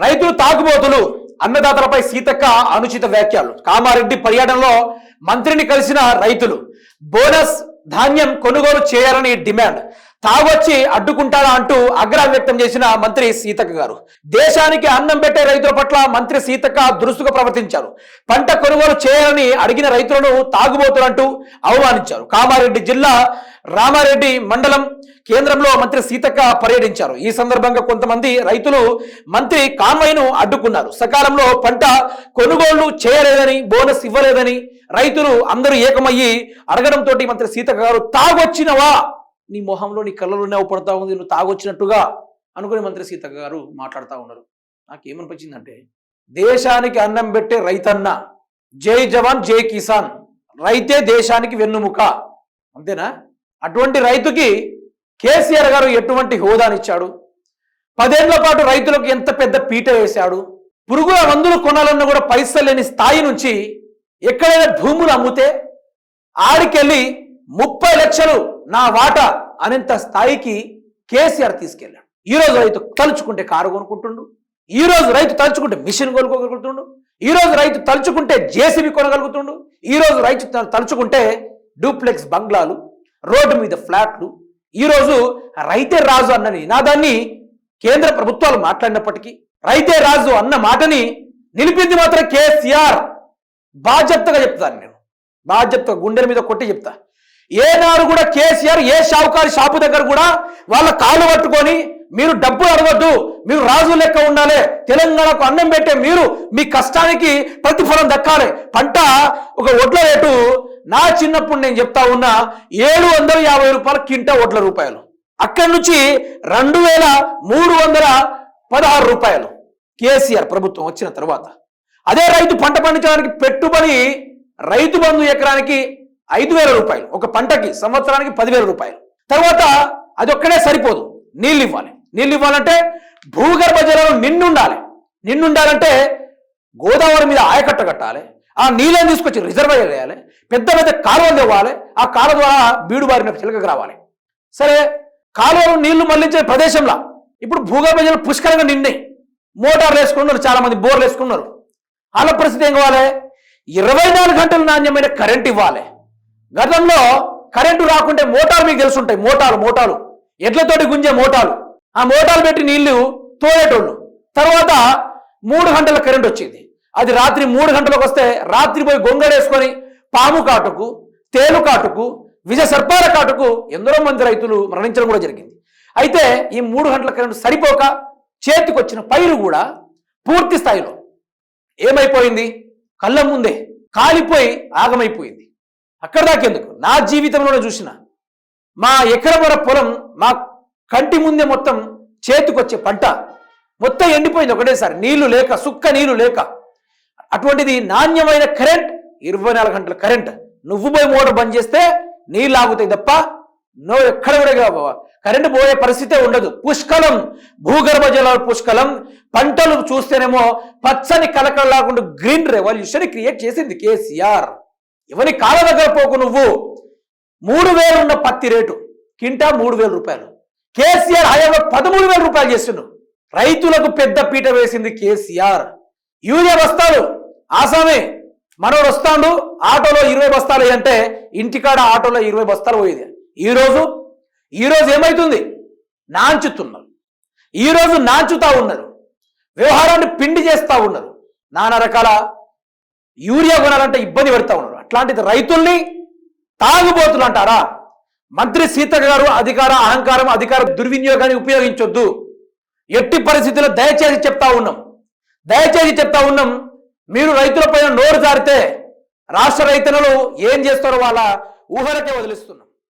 రైతులు తాగుబోతులు అన్నదాతలపై సీతక్క అనుచిత వ్యాఖ్యలు. కామారెడ్డి పర్యటనలో మంత్రిని కలిసిన రైతులు. బోనస్ ధాన్యం కొనుగోలు చేయాలని డిమాండ్. తాగొచ్చి అడ్డుకుంటారా అంటూ ఆగ్రహం వ్యక్తం చేసిన మంత్రి సీతక్క గారు. దేశానికి అన్నం పెట్టే రైతుల పట్ల మంత్రి సీతక్క దురుసుగా ప్రవర్తించారు. పంట కొనుగోలు చేయాలని అడిగిన రైతులను తాగుబోతులంటూ అవమానించారు కామారెడ్డి జిల్లా రామారెడ్డి మండలం కేంద్రంలో మంత్రి సీతక్క పర్యటించారు. ఈ సందర్భంగా కొంతమంది రైతులు మంత్రి కాన్వాయ్ను అడ్డుకున్నారు. సకాలంలో పంట కొనుగోళ్ళు చేయలేదని బోనస్ ఇవ్వలేదని రైతులు అందరూ ఏకమయ్యి అడగడంతో మంత్రి సీతక్క గారు తాగొచ్చినవా? నీ మొహంలో నీ కళ్ళలో నవ్వుపడతా ఉంది నువ్వు తాగొచ్చినట్టుగా అనుకుని మంత్రి సీతక్క గారు మాట్లాడుతూ ఉన్నారు. నాకేమనిపించిందంటే దేశానికి అన్నం పెట్టే రైతన్న జై జవాన్ జై కిసాన్ రైతే దేశానికి వెన్నుముక. అంతేనా? అటువంటి రైతుకి కేసీఆర్ గారు ఎటువంటి హోదానిచ్చాడు? పదేళ్ళ పాటు రైతులకు ఎంత పెద్ద పీట వేశాడు? పురుగుల మందులు కొనాలన్న కూడా పైసలు లేని స్థాయి నుంచి ఎక్కడైనా భూములు అమ్మితే ఆడికెళ్ళి ముప్పై లక్షలు నా వాటా అనేంత స్థాయికి కేసీఆర్ తీసుకెళ్ళాడు. ఈరోజు రైతు తలుచుకుంటే కారు కొనుక్కుంటుండు ఈరోజు రైతు తలుచుకుంటే మిషన్ కొనుక్కోగలుగుతుండు ఈరోజు రైతు తలుచుకుంటే జేసీబీ కొనగలుగుతుండు ఈరోజు రైతు తలుచుకుంటే డూప్లెక్స్ బంగ్లాలు రోడ్డు మీద ఫ్లాట్లు ఈరోజు రైతే రాజు అన్న నినాదాన్ని కేంద్ర ప్రభుత్వాలు మాట్లాడినప్పటికీ రైతే రాజు అన్న మాటని నిలిపింది మాత్రం కేసీఆర్. బాధ్యతగా చెప్తాను నేను. బాధ్యత గుండెల మీద కొట్టి చెప్తా. ఏనాడు కూడా కేసీఆర్ ఏ షావుకారి షాపు దగ్గర కూడా వాళ్ళ కాళ్ళు పట్టుకొని మీరు డబ్బులు అడగద్దు మీరు రాజు లెక్క ఉండాలి తెలంగాణకు అన్నం పెట్టే మీరు మీ కష్టానికి ప్రతిఫలం దక్కాలి. పంట ఒక ఒడ్ల రేటు నా చిన్నప్పుడు నేను చెప్తా ఉన్నా ఏడు వందల యాభై రూపాయల కింట ఒడ్ల రూపాయలు. అక్కడి నుంచి రెండు వేల మూడు వందల పదహారు రూపాయలు కేసీఆర్ ప్రభుత్వం వచ్చిన తర్వాత. అదే రైతు పంట పండించడానికి పెట్టుబడి రైతు బంధు ఎకరానికి ఐదు వేల రూపాయలు ఒక పంటకి సంవత్సరానికి పదివేల రూపాయలు. తర్వాత అది ఒక్కడే సరిపోదు నీళ్ళు ఇవ్వాలి. నీళ్ళు ఇవ్వాలంటే భూగర్భ జలాలు నిండుండాలి. నిండుండాలంటే గోదావరి మీద ఆయకట్ట కట్టాలి ఆ నీళ్ళని తీసుకొచ్చి రిజర్వాయర్ వేయాలి పెద్ద పెద్ద కాలువలు ఇవ్వాలి ఆ కాలువ ద్వారా బీడు బారిన చిలకకు రావాలి. సరే కాలువలు నీళ్ళు మళ్ళించే ప్రదేశంలో. ఇప్పుడు భూగర్భ జలాలు పుష్కలంగా నిండాయి మోటార్లు వేసుకున్నారు చాలా మంది బోర్లు వేసుకున్నారు. వాళ్ళ పరిస్థితి ఏం కావాలి ఇరవై నాలుగు గంటలు నాణ్యమైన కరెంట్ ఇవ్వాలి. గతంలో కరెంటు రాకుంటే మోటార్ మీకు తెలుసుంటాయి. మోటార్లు మోటార్లు ఎడ్లతోటి గుంజే మోటార్లు ఆ మోటార్లు పెట్టి నీళ్ళు తోడేటోళ్ళు తర్వాత మూడు గంటల కరెంట్ వచ్చింది. అది రాత్రి మూడు గంటలకు వస్తే రాత్రి పోయి గొంగడేసుకొని పాము కాటుకు తేలు కాటుకు విజ సర్పాల కాటుకు ఎందరో మంది రైతులు మరణించడం కూడా జరిగింది. అయితే ఈ మూడు గంటల కరెంటు సరిపోక చేతికొచ్చిన పైరు కూడా పూర్తి స్థాయిలో ఏమైపోయింది? కళ్ళ ముందే కాలిపోయి ఆగమైపోయింది. అక్కడ దాకెందుకు నా జీవితంలోనే చూసిన. మా ఎకరమర పొలం మా కంటి ముందే మొత్తం చేతికొచ్చే పంట. మొత్తం ఎండిపోయింది ఒకటేసారి. నీళ్ళు లేక సుక్క నీళ్ళు లేక. అటువంటిది నాణ్యమైన కరెంట్ ఇరవై నాలుగు గంటల కరెంట్. నువ్వు పోయి మోటార్ బంద్ చేస్తే నీళ్ళు ఆగుతాయి తప్ప నువ్వు ఎక్కడ కూడా కరెంటు పోయే పరిస్థితే ఉండదు. పుష్కలం. భూగర్భ జలాలు పుష్కలం. పంటలు చూస్తేనేమో పచ్చని కలకలలాకుండా గ్రీన్ రెవల్యూషన్ క్రియేట్ చేసింది కేసీఆర్. ఎవరి కాళ్ళ దగ్గర పోకు నువ్వు? మూడు వేలు ఉన్న పత్తి రేటు. కింటా మూడు వేల రూపాయలు. కేసీఆర్ హయాంలో పదమూడు వేల రూపాయలు చేస్తున్నాడు రైతులకు పెద్ద పీట వేసింది కేసీఆర్. యూరియా బస్తాలు. ఆసామే మనోడు వస్తాడు ఆటోలో ఇరవై బస్తాలు అంటే ఇంటికాడ ఆటోలో ఇరవై బస్తాలు పోయేది. ఈరోజు ఈరోజు ఏమవుతుంది నాంచుతున్నారు. ఈరోజు నాంచుతా ఉన్నారు. వ్యవహారాన్ని పిండి చేస్తూ ఉన్నారు. నానా రకాల యూరియా కొనాలంటే ఇబ్బంది పెడతా ఉన్నారు. అట్లాంటిది రైతుల్ని తాగుబోతులు అంటారా? మంత్రి సీతక్క గారు అధికార అహంకారం అధికార దుర్వినియోగాన్ని ఉపయోగించొద్దు. ఎట్టి పరిస్థితుల్లో దయచేసి చెప్తా ఉన్నాం. దయచేసి చెప్తా ఉన్నాం మీరు రైతులపైన నోరు జారితే రాష్ట్ర రైతులు ఏం చేస్తారో వాళ్ళ ఊహలకే వదిలిస్తున్నారు.